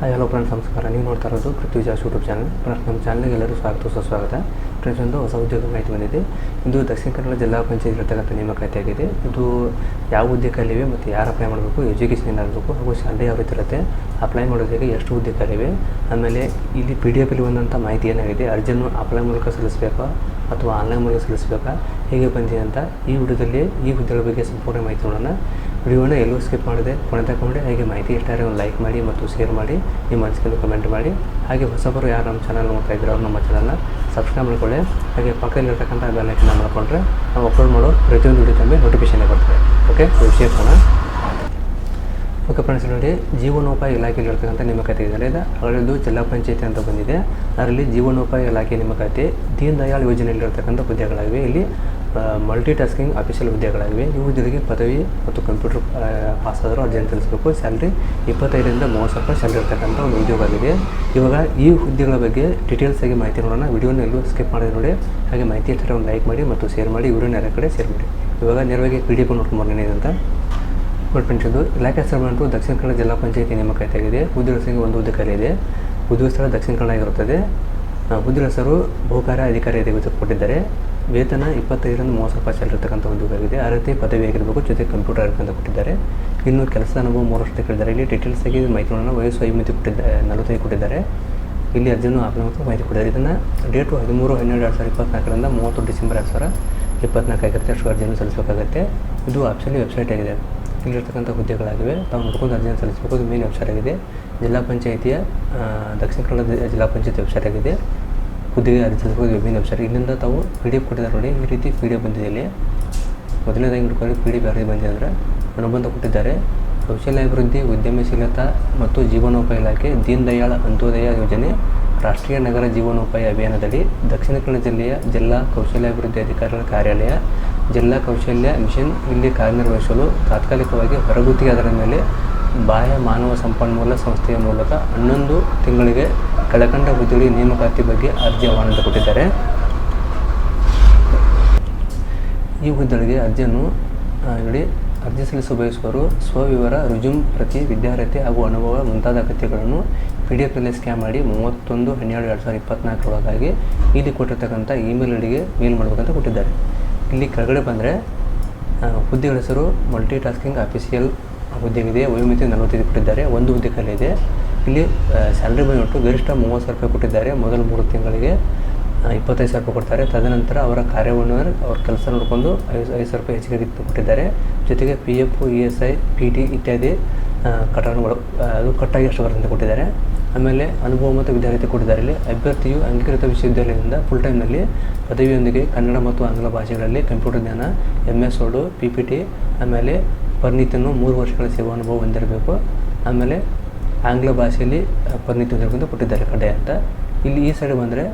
Hi hello friends ನಮಸ್ಕಾರ. ನೀವು ನೋಡ್ತಾ ಇರೋದು ಪೃಥ್ವಿಜಾಸ್ ಯೂಟ್ಯೂಬ್ ಚಾನಲ್ ಫ್ರೆಂಡ್ಸ್, ನಮ್ಮ ಚಾನಲ್ಗೆ ಎಲ್ಲರೂ ಸ್ವಾಗತ ಸುಸ್ವಾಗತ ಫ್ರೆಂಡ್ಸ್ ಒಂದು ಹೊಸ ಉದ್ಯೋಗ ಮಾಹಿತಿ ಬಂದಿದೆ. ಇದು ದಕ್ಷಿಣ ಕನ್ನಡ ಜಿಲ್ಲಾ ಪಂಚಾಯತ್ ಇರತಕ್ಕಂಥ ನೇಮಕಾತಿ ಇದು ಯಾವ ಹುದ್ದೆ ಖಾಲಿವೆ ಮತ್ತು ಯಾರು ಅಪ್ಲೈ ಮಾಡಬೇಕು ಎಜುಕೇಷನ್ ಏನಾಗಬೇಕು ಹಾಗೂ ಶಾಲೆ ಯಾವ ರೀತಿ ಇರುತ್ತೆ ಅಪ್ಲೈ ಮಾಡೋದಕ್ಕೆ ಎಷ್ಟು ಖಾಲಿವೆ ಆಮೇಲೆ ಇಲ್ಲಿ ಪಿ ಡಿ ಎಫಲ್ಲಿ ಬಂದಂಥ ಮಾಹಿತಿ ಏನಾಗಿದೆ ಅರ್ಜಿಯನ್ನು ಅಪ್ಲೈ ಮೂಲಕ ಸಲ್ಲಿಸಬೇಕಾ ಅಥವಾ ಆನ್ಲೈನ್ ಮೂಲಕ ಸಲ್ಲಿಸಬೇಕಾ, ಹೇಗೆ ಬಂದಿದೆ ಅಂತ ಈ ವಿಡಿಯೋದಲ್ಲಿ ಈ ಹುದ್ದೆಗಳ ಬಗ್ಗೆ ಸಂಪೂರ್ಣ ಮಾಹಿತಿ ನೋಡೋಣ. ವಿಡಿಯೋನ ಎಲ್ಲೂ ಸ್ಕಿಪ್ ಮಾಡಿದೆ ಕೊನೆ ತಗೊಂಡು ಹಾಗೆ ಮಾಹಿತಿ ಇಷ್ಟ ಆದರೆ ಒಂದು ಲೈಕ್ ಮಾಡಿ ಮತ್ತು ಶೇರ್ ಮಾಡಿ, ನಿಮ್ಮ ಅನಿಸಿಕೆಯನ್ನು ಕಮೆಂಟ್ ಮಾಡಿ. ಹಾಗೆ ಹೊಸಬರು ಯಾರು ನಮ್ಮ ಚಾನಲ್ ನೋಡ್ತಾ ಇದ್ದೀರೋ ಅವ್ರು ನಮ್ಮ ಚಾನಲ್ನ ಸಬ್ಸ್ಕ್ರೈಬ್ ಮಾಡ್ಕೊಳ್ಳಿ. ಹಾಗೆ ಪಕ್ಕದಲ್ಲಿರ್ತಕ್ಕಂಥ ಬೆಲ್ ಐಕನ್ನ ಮಾಡಿಕೊಂಡ್ರೆ ನಾವು ಅಪ್ಲೋಡ್ ಮಾಡೋ ಪ್ರತಿಯೊಂದು ವಿಡಿಯೋ ತಮ್ಮ ನೋಟಿಫಿಕೇಶನ್ ಬರ್ತದೆ. ಓಕೆ ವಿಷಯ ಮಾಡೋಣ. ಓಕೆ ಫ್ರೆಂಡ್ಸ್ ನೋಡಿ, ಜೀವನೋಪಾಯ ಇಲಾಖೆಯಲ್ಲಿ ಇರ್ತಕ್ಕಂಥ ಕತೆ ಇದೆ. ಇದು. ಜಿಲ್ಲಾ ಪಂಚಾಯತಿ ಅಂತ ಬಂದಿದೆ. ಅದರಲ್ಲಿ ಜೀವನೋಪಾಯ ಇಲಾಖೆ ನಿಮ್ಮ ಕತೆ ದೀನ್ ದಯಾಳ್ ಯೋಜನೆಯಲ್ಲಿರ್ತಕ್ಕಂಥ ಹುದ್ದೆಗಳಾಗಿವೆ ಇಲ್ಲಿ ಮಲ್ಟಿ ಟಾಸ್ಕಿಂಗ್ ಆಫೀಷಿಯಲ್ ಹುದ್ದೆಗಳಾಗಿವೆ. ಈ ಹುದ್ದೆಗೆ ಪದವಿ ಮತ್ತು ಕಂಪ್ಯೂಟರ್ ಪಾಸ್ ಆದರೂ ಅರ್ಜಿ ತಿಳಿಸಬೇಕು. ಸ್ಯಾಲ್ರಿ ಇಪ್ಪತ್ತೈದರಿಂದ ಮೂವತ್ತು ಸಾವಿರ ರೂಪಾಯಿ ಸ್ಯಾಲ್ರಿ ಇರ್ತಕ್ಕಂಥ ಒಂದು ಉದ್ಯೋಗ ಆಗಿದೆ ಇವಾಗ ಈ ಹುದ್ದೆಗಳ ಬಗ್ಗೆ ಡೀಟೇಲ್ಸ್ ಆಗಿ ಮಾಹಿತಿ ನೋಡೋಣ. ವಿಡಿಯೋನ ಎಲ್ಲೂ ಸ್ಕಿಪ್ ಮಾಡಿ ನೋಡಿ. ಹಾಗೆ ಮಾಹಿತಿ ಇರ್ತಾರೆ ಒಂದು ಲೈಕ್ ಮಾಡಿ ಮತ್ತು ಶೇರ್ ಮಾಡಿ. ಇವರನ್ನ ಎಲ್ಲ ಕಡೆ ಶೇರ್ ಮಾಡಿ. ಇವಾಗ ನೇರವಾಗಿ ಪಿ ಡಿ ಎಫ್ ನೋಡ್ಕೊಂಡು ಅಂತ. ಇದು ಇಲಾಖೆ ಬಂದು ದಕ್ಷಿಣ ಕನ್ನಡ ಜಿಲ್ಲಾ ಪಂಚಾಯತಿ ನೇಮಕಾತಿ ಆಗಿದೆ ಹುದ್ದೆ ಹೆಸರಿಗೆ ಒಂದು ಹುದ್ದೆ ಖಾಲಿ ಇದೆ. ಉದ್ಯೋಗ ಸ್ಥಳ ದಕ್ಷಿಣ ಕನ್ನಡ ಆಗಿರುತ್ತದೆ. ಹುದ್ದೆಗಳ ಹುದ್ದೆ ಹೆಸರು ಅಧಿಕಾರಿ ಅಧಿಕಾರಿ ಕೊಟ್ಟಿದ್ದಾರೆ ವೇತನ ಇಪ್ಪತ್ತೈದರಿಂದ ಮೂವತ್ತು ಸಾವಿರ ರೂಪಾಯಿ ಇರ್ತಕ್ಕಂಥ ಉದ್ಯೋಗವಾಗಿದೆ ಆ ರೀತಿ ಪದವಿ ಆಗಿರಬೇಕು, ಜೊತೆ ಕಂಪ್ಯೂಟರ್ ಇರಬೇಕಂತ ಕೊಟ್ಟಿದ್ದಾರೆ. ಇನ್ನು ಕೆಲಸ ಅನುಭವ ಮೂರು ವರ್ಷ ಕೇಳಿದ್ದಾರೆ. ಇಲ್ಲಿ ಡೀಟೇಲ್ಸ್ ಆಗಿ ಮಾಹಿತಿಗಳನ್ನು ವಯಸ್ಸು ಐಮಿತಿ ಕೊಟ್ಟಿದ್ದಾರೆ ನಲವತ್ತೈದು ಕೊಟ್ಟಿದ್ದಾರೆ. ಇಲ್ಲಿ ಅರ್ಜಿಯನ್ನು ಮತ್ತು ಮಾಹಿತಿ ಕೊಟ್ಟಿದ್ದಾರೆ. ಇದನ್ನು ಡೇಟು ಹದಿಮೂರು, ಹನ್ನೆರಡು, ಎರಡು ಸಾವಿರದ ಇಪ್ಪತ್ನಾಲ್ಕರಿಂದ ಮೂವತ್ತು ಡಿಸೆಂಬರ್ ಎರಡು ಸಾವಿರ ಇಪ್ಪತ್ನಾಲ್ಕು ಆಗಿರುತ್ತೆ. ಅಷ್ಟು ಅರ್ಜಿಯನ್ನು ಸಲ್ಲಿಸಬೇಕಾಗುತ್ತೆ. ಇದು ಆಪ್ಷನ್ಲಿ ವೆಬ್ಸೈಟ್ ಆಗಿದೆ. ಇಲ್ಲಿರ್ತಕ್ಕಂಥ ಹುದ್ದೆಗಳಾಗಿವೆ. ತಾವು ನೋಡ್ಕೊಂಡು ಅರ್ಜಿಯನ್ನು ಸಲ್ಲಿಸಬೇಕು. ಇದು ಮೇನ್ ವೆಬ್ಸೈಟ್ ಆಗಿದೆ. ಜಿಲ್ಲಾ ಪಂಚಾಯಿತಿಯ ದಕ್ಷಿಣ ಕನ್ನಡ ಜಿಲ್ಲಾ ಪಂಚಾಯತ್ ವೆಬ್ಸೈಟ್ ಆಗಿದೆ. ಹುದ್ದೆಗೆ ಅರ್ಜಿ ವಿಭಿನ್ನ ವೆಬ್ಸೈಟ್ ಇಲ್ಲಿಂದ ತಾವು ಪಿ ಡಿ ಎಫ್ ಕೊಟ್ಟಿದ್ದಾರೆ ನೋಡಿ. ಈ ರೀತಿ ಪಿ ಡಿ ಎಫ್ ಬಂದಿದೆ ಇಲ್ಲಿ ಮೊದಲನೇದಾಗಿ ನೋಡ್ಕೊಂಡು ಪಿ ಡಿ ಎಫ್ ಯಾರಿಗೆ ಬಂದಿದೆ ಅಂದರೆ ಅನುಬಂಧ ಕೊಟ್ಟಿದ್ದಾರೆ. ಕೌಶಲ್ಯಾಭಿವೃದ್ಧಿ ಉದ್ಯಮಶೀಲತಾ ಮತ್ತು ಜೀವನೋಪಾಯ ಇಲಾಖೆ ದೀನ್ ದಯಾಳ್ ಅಂತ್ಯೋದಯ ಯೋಜನೆ, ರಾಷ್ಟ್ರೀಯ ನಗರ ಜೀವನೋಪಾಯ ಅಭಿಯಾನದಡಿ ದಕ್ಷಿಣ ಕನ್ನಡ ಜಿಲ್ಲೆಯ ಜಿಲ್ಲಾ ಕೌಶಲ್ಯಾಭಿವೃದ್ಧಿ ಅಧಿಕಾರಿಗಳ ಕಾರ್ಯಾಲಯ, ಜಿಲ್ಲಾ ಕೌಶಲ್ಯ ಮಿಷನ್ ಇಲ್ಲಿ ಕಾರ್ಯನಿರ್ವಹಿಸಲು ತಾತ್ಕಾಲಿಕವಾಗಿ ಹೊರಗುತ್ತಿಗೆ ಅದರ ಮೇಲೆ ಬಾಹ್ಯ ಮಾನವ ಸಂಪನ್ಮೂಲ ಸಂಸ್ಥೆಯ ಮೂಲಕ ಹನ್ನೊಂದು ತಿಂಗಳಿಗೆ ಕೆಳಕಂಡ ಹುದ್ದೆಗಳಿಗೆ ನೇಮಕಾತಿ ಬಗ್ಗೆ ಅರ್ಜಿ ಆಹ್ವಾನ ಕೊಟ್ಟಿದ್ದಾರೆ. ಈ ಹುದ್ದೆಗಳಿಗೆ ಅರ್ಜಿಯನ್ನು ಹೇಳಿ, ಅರ್ಜಿ ಸಲ್ಲಿಸಲು ಬಯಸುವವರು ಸ್ವವಿವರ ರುಜುಮ್ ಪ್ರತಿ ವಿದ್ಯಾರ್ಹತೆ ಹಾಗೂ ಅನುಭವ ಮುಂತಾದ ಅಗತ್ಯಗಳನ್ನು ಪಿ ಡಿ ಎಫ್ನಲ್ಲಿ ಸ್ಕ್ಯಾನ್ ಮಾಡಿ ಮೂವತ್ತೊಂದು ಹನ್ನೆರಡು ಎರಡು ಸಾವಿರದ ಇಪ್ಪತ್ನಾಲ್ಕರೊಳಗಾಗಿ ಇಲ್ಲಿ ಕೊಟ್ಟಿರ್ತಕ್ಕಂಥ ಇಮೇಲ್ ಐಡಿಗೆ ಮೇಲ್ ಮಾಡಬೇಕಂತ ಕೊಟ್ಟಿದ್ದಾರೆ. ಇಲ್ಲಿ ಕೆಳಗಡೆ ಬಂದರೆ ಹುದ್ದೆಗಳ ಹೆಸರು ಮಲ್ಟಿ ಟಾಸ್ಕಿಂಗ್ ಆಫೀಸಿಯಲ್ ಹುದ್ದೆಗಿದೆ, ವಯೋಮಿತಿ ನಲವತ್ತೈದು ಕೊಟ್ಟಿದ್ದಾರೆ, ಒಂದು ಹುದ್ದೆ ಖಾಲಿ ಇದೆ. ಇಲ್ಲಿ ಸ್ಯಾಲ್ರಿ ಒಟ್ಟು ಗರಿಷ್ಠ ಮೂವತ್ತು ಸಾವಿರ ರೂಪಾಯಿ ಕೊಟ್ಟಿದ್ದಾರೆ. ಮೊದಲ ಮೂರು ತಿಂಗಳಿಗೆ ಇಪ್ಪತ್ತೈದು ಸಾವಿರ ರೂಪಾಯಿ ಕೊಡ್ತಾರೆ. ತದನಂತರ ಅವರ ಕಾರ್ಯವನ್ನು ಅವ್ರ ಕೆಲಸ ನೋಡಿಕೊಂಡು ಐದು ಐದು ಸಾವಿರ ರೂಪಾಯಿ ಹೆಚ್ಚಿಗೆ ಕೊಟ್ಟಿದ್ದಾರೆ. ಜೊತೆಗೆ P F E S I P T ಇತ್ಯಾದಿ ಕಟ್ಟಡಗಳು ಅದು ಕಟ್ಟಾಗಿ ಅಷ್ಟು ಕೊಟ್ಟಿದ್ದಾರೆ. ಆಮೇಲೆ ಅನುಭವ ಮತ್ತು ವಿದ್ಯಾರ್ಥಿ ಕೊಟ್ಟಿದ್ದಾರೆ ಇಲ್ಲಿ. ಅಭ್ಯರ್ಥಿಯು ಅಂಗೀಕೃತ ವಿಶ್ವವಿದ್ಯಾಲಯದಿಂದ ಫುಲ್ ಟೈಮ್ನಲ್ಲಿ ಪದವಿಯೊಂದಿಗೆ ಕನ್ನಡ ಮತ್ತು ಆಂಗ್ಲ ಭಾಷೆಗಳಲ್ಲಿ ಕಂಪ್ಯೂಟರ್ ಜ್ಞಾನ M S word P P T ಆಮೇಲೆ ಪರಿಣಿತಿಯನ್ನು ಮೂರು ವರ್ಷಗಳ ಸೇವಾ ಅನುಭವ ಹೊಂದಿರಬೇಕು. ಆಮೇಲೆ ಆಂಗ್ಲ ಭಾಷೆಯಲ್ಲಿ ಹೊಂದಿರಬೇಕು ಕೊಟ್ಟಿದ್ದಾರೆ ಕಡೆ ಅಂತ. ಇಲ್ಲಿ ಈ ಸೈಡ್ ಬಂದರೆ,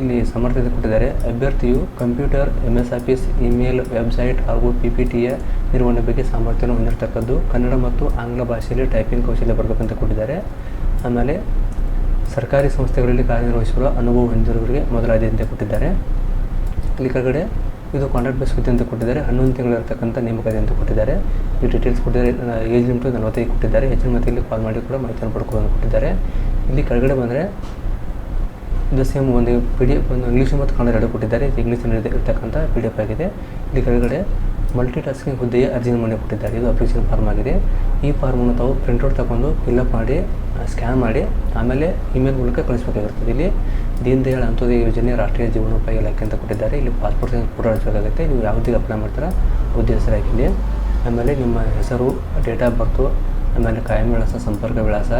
ಇಲ್ಲಿ ಸಮರ್ಥತೆ ಕೊಟ್ಟಿದ್ದಾರೆ. ಅಭ್ಯರ್ಥಿಯು computer M S office email, website ಹಾಗೂ ಪಿ ಪಿ ಟಿಯ ನಿರ್ವಹಣೆ ಬಗ್ಗೆ ಸಾಮರ್ಥ್ಯವನ್ನು ಹೊಂದಿರತಕ್ಕದ್ದು ಕನ್ನಡ ಮತ್ತು ಆಂಗ್ಲ ಭಾಷೆಯಲ್ಲಿ ಟೈಪಿಂಗ್ ಕೌಶಲ್ಯ ಬರಬೇಕಂತ ಕೊಟ್ಟಿದ್ದಾರೆ. ಆಮೇಲೆ ಸರ್ಕಾರಿ ಸಂಸ್ಥೆಗಳಲ್ಲಿ ಕಾರ್ಯನಿರ್ವಹಿಸಿರುವ ಅನುಭವ ಹೊಂದಿರುವವರಿಗೆ ಮೊದಲ ಆದ್ಯತೆ ಕೊಟ್ಟಿದ್ದಾರೆ. ಇಲ್ಲಿ ಕೆಳಗಡೆ ಇದು ಕಾಂಟ್ರಾಕ್ಟ್ ಬೇಸ್ ಹುದ್ದೆ ಅಂತ ಕೊಟ್ಟಿದ್ದಾರೆ. ಹನ್ನೊಂದು ತಿಂಗಳು ಇರತಕ್ಕಂಥ ನೇಮಕಾತಿ ಅಂತ ಕೊಟ್ಟಿದ್ದಾರೆ. ಈ ಡೀಟೇಲ್ಸ್ ಕೊಟ್ಟಿದ್ದಾರೆ. ಏಜ್ ಲಿಮಿಟು ನಲವತ್ತೈದು ಕೊಟ್ಟಿದ್ದಾರೆ. ಹೆಚ್ಚಿನ ಇಲ್ಲಿ ಕಾಲ್ ಮಾಡಿ ಕೂಡ ಮಾಹಿತಿಯನ್ನು ಪಡ್ಕೊಳ್ಳೋದು ಕೊಟ್ಟಿದ್ದಾರೆ. ಇಲ್ಲಿ ಕೆಳಗಡೆ ಬಂದರೆ ಇದು ಸೇಮ್ ಒಂದು ಪಿ ಡಿ ಎಫ್ ಒಂದು ಇಂಗ್ಲೀಷ್ ಮತ್ತು ಕನ್ನಡ ಎರಡು ಕೊಟ್ಟಿದ್ದಾರೆ. ಇದು ಇಂಗ್ಲೀಷಲ್ಲಿ ಇರ್ತಕ್ಕಂಥ ಪಿ ಡಿ ಎಫ್ ಆಗಿದೆ. ಇಲ್ಲಿ ಕೆಳಗಡೆ ಮಲ್ಟಿ ಟಾಸ್ಕಿಂಗ್ ಹುದ್ದೆಯ ಅರ್ಜಿ ನಮೂನೆ ಕೊಟ್ಟಿದ್ದಾರೆ. ಇದು ಅಪ್ಲಿಕೇಶನ್ ಫಾರ್ಮ್ ಆಗಿದೆ. ಈ ಫಾರ್ಮನ್ನು ತಾವು ಪ್ರಿಂಟೌಟ್ ತಗೊಂಡು ಫಿಲ್ಅಪ್ ಮಾಡಿ ಸ್ಕ್ಯಾನ್ ಮಾಡಿ, ಆಮೇಲೆ ಇಮೇಲ್ ಮೂಲಕ ಕಳಿಸ್ಬೇಕಾಗಿರ್ತದೆ. ಇಲ್ಲಿ ದೀನ್ ದಯಾಳ್ ಅಂತ್ಯೋದಯ ಯೋಜನೆ ರಾಷ್ಟ್ರೀಯ ಜೀವನೋಪಾಯ ಇಲಾಖೆ ಅಂತ ಕೊಟ್ಟಿದ್ದಾರೆ. ಇಲ್ಲಿ ಪಾಸ್ಪೋರ್ಟ್ ಸೈಜ್ ಫೋಟೋ ಹಚ್ಚಬೇಕಾಗುತ್ತೆ ನೀವು ಯಾವುದೇ ಅಪ್ಲೈ ಮಾಡ್ತೀರಾ ಉದ್ದೇಶರಾಗಿ ಇಲ್ಲಿ. ಆಮೇಲೆ ನಿಮ್ಮ ಹೆಸರು ಡೇಟ್ ಆಫ್ ಬರ್ತು ಆಮೇಲೆ ಕಾಯಂ ವಿಳಾಸ, ಸಂಪರ್ಕ ವಿಳಾಸ,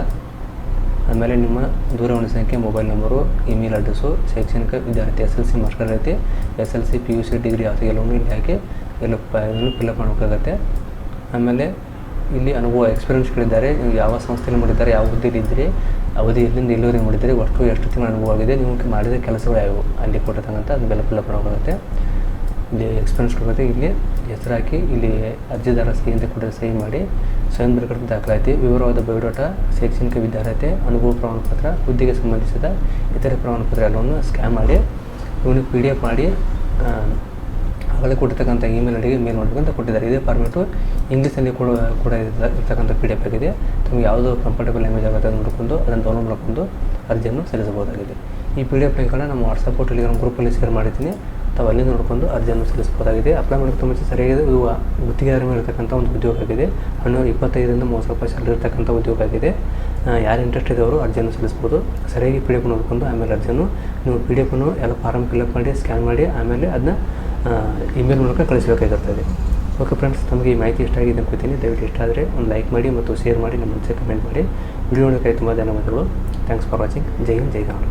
ಆಮೇಲೆ ನಿಮ್ಮ ದೂರವಾಣಿ ಸಂಖ್ಯೆ ಮೊಬೈಲ್ ನಂಬರು ಇಮೇಲ್ ಅಡ್ರೆಸ್ಸು ಶೈಕ್ಷಣಿಕ ವಿದ್ಯಾರ್ಥಿ ಎಸ್ ಎಲ್ ಸಿ ಮಾರ್ಕ್ಸ್ ಐತಿ. S L C P U C degree ಯಾವುದೇ ಎಲ್ಲವನ್ನೂ ಇಲ್ಲಿ ಹಾಕಿ ಎಲ್ಲ ಪ ಇದನ್ನು ಫಿಲ್ಅಪ್ ಮಾಡಬೇಕಾಗತ್ತೆ. ಆಮೇಲೆ ಇಲ್ಲಿ ಅನುಭವ ಎಕ್ಸ್ಪೀರಿಯನ್ಸ್ಗಳಿದ್ದಾರೆ ನೀವು ಯಾವ ಸಂಸ್ಥೆಯಲ್ಲಿ ಮಾಡಿದ್ದಾರೆ, ಯಾವ ಹುದ್ದೆಯಲ್ಲಿ ಇದ್ದರೆ ಅವಧಿ ಎಲ್ಲಿಂದ ಮಾಡಿದರೆ ಒಟ್ಟು ಎಷ್ಟು ತಿಂಗಳ ಅನುಭವ ಆಗಿದೆ, ನೀವು ಮಾಡಿದ ಕೆಲಸಗಳು ಯಾವುವು? ಅಲ್ಲಿ ಕೊಟ್ಟಿರ್ತಕ್ಕಂಥ ಅದು ಫಿಲ್ಅಪ್ ಮಾಡಬೇಕಾಗುತ್ತೆ ಇಲ್ಲಿ ಎಕ್ಸ್ಪೀರಿಯನ್ಸ್ ಕೊಡುತ್ತೆ ಇಲ್ಲಿ ಹೆಸರು ಹಾಕಿ ಇಲ್ಲಿ ಅರ್ಜಿದಾರ ಸಹಿ ಅಂತ ಕೂಡ ಸಹಿ ಮಾಡಿ, ಸ್ವಯಂ ಪ್ರಕಟಣೆ ದಾಖಲಾತಿ, ವಿವರವಾದ ಬಯೋಡಾಟಾ, ಶೈಕ್ಷಣಿಕ ವಿದ್ಯಾರ್ಹತೆ, ಅನುಭವ ಪ್ರಮಾಣಪತ್ರ, ಹುದ್ದೆಗೆ ಸಂಬಂಧಿಸಿದ ಇತರೆ ಪ್ರಮಾಣಪತ್ರ ಎಲ್ಲವನ್ನು ಸ್ಕ್ಯಾನ್ ಮಾಡಿ, ಇವನಿಗೆ ಪಿ ಡಿ ಎಫ್ ಮಾಡಿ ಆಗಲೇ ಕೊಟ್ಟಿರ್ತಕ್ಕಂಥ ಇಮೇಲ್ ಐಡಿಗೆ ಮೇಲ್ ಮಾಡಬೇಕಂತ ಕೊಟ್ಟಿದ್ದಾರೆ. ಇದೇ ಫಾರ್ಮೇಟು ಇಂಗ್ಲೀಷಲ್ಲಿ ಕೂಡ ಕೂಡ ಇರ್ತ- ಇರ್ತಕ್ಕಂಥ ಪಿ ಡಿ ಎಫ್ ಆಗಿದೆ. ತಮಗೆ ಯಾವುದೋ ಕಂಫರ್ಟಬಲ್ ಲ್ಯಾಂಗ್ವೇಜ್ ಆಗುತ್ತೆ ಅದನ್ನು ನೋಡ್ಕೊಂಡು ಅದನ್ನು ಡೌನ್ಲೋಡ್ ಮಾಡಿಕೊಂಡು ಅರ್ಜಿಯನ್ನು ಸಲ್ಲಿಸಬಹುದಾಗಿದೆ. ಈ ಪಿ ಡಿ ಎಫ್ ಲಿಂಕನ್ನು ನಮ್ಮ ವಾಟ್ಸಪ್ ಟೆಲಿಗ್ರಾಮ್ ಗ್ರೂಪಲ್ಲಿ ಶೇರ್ ಮಾಡಿದ್ದೀನಿ. ತಾವು ಅಲ್ಲಿಂದ ನೋಡಿಕೊಂಡು ಅರ್ಜಿಯನ್ನು ಸಲ್ಲಿಸಬಹುದಾಗಿದೆ. ಅಪ್ಲೈ ಮಾಡೋಕ್ಕೆ ಮುಂಚೆ ಸರಿಯಾಗಿದೆ. ಇದು ಗುತ್ತಿಗೆದಾರ ಮೇಲೆ ಇರತಕ್ಕಂಥ ಒಂದು ಉದ್ಯೋಗ ಆಗಿದೆ. ಹಣ್ಣು ಇಪ್ಪತ್ತೈದರಿಂದ ಮೂವತ್ತು ರೂಪಾಯಿ ಸ್ಯಾಲರಿ ಇರತಕ್ಕಂಥ ಉದ್ಯೋಗ ಆಗಿದೆ. ಯಾರು ಇಂಟ್ರೆಸ್ಟ್ ಇದ್ದವರು ಅರ್ಜಿಯನ್ನು ಸಲ್ಲಿಸ್ಬೋದು ಸರಿಯಾಗಿ ಪಿ ಡಿ ಎಫ್ ನೋಡಿಕೊಂಡು ಆಮೇಲೆ ಅರ್ಜಿಯನ್ನು, ನೀವು ಪಿ ಡಿ ಎಫನ್ನು ಎಲ್ಲ ಫಾರಮ್ ಫಿಲಪ್ ಮಾಡಿ ಸ್ಕ್ಯಾನ್ ಮಾಡಿ, ಆಮೇಲೆ ಅದನ್ನ ಇಮೇಲ್ ಮೂಲಕ ಕಳಿಸಬೇಕಾಗಿರ್ತದೆ ಓಕೆ ಫ್ರೆಂಡ್ಸ್ ನಮಗೆ ಈ ಮಾಹಿತಿ ಇಷ್ಟ ಆಗಿದೆ ಅನ್ಕೋತೀನಿ. ದಯವಿಟ್ಟು ಇಷ್ಟ ಆದರೆ ಒಂದು ಲೈಕ್ ಮಾಡಿ ಮತ್ತು ಶೇರ್ ಮಾಡಿ, ನಮ್ಮ ಮುಂಚೆ ಕಮೆಂಟ್ ಮಾಡಿ. ವಿಡಿಯೋ ನೋಡೋಕ್ಕೆ ತುಂಬ ಧನ್ಯವಾದಗಳು. ಥ್ಯಾಂಕ್ಸ್ ಫಾರ್ ವಾಚಿಂಗ್ ಜೈ ಹಿಂದ್, ಜೈ ಕನ್ನಡ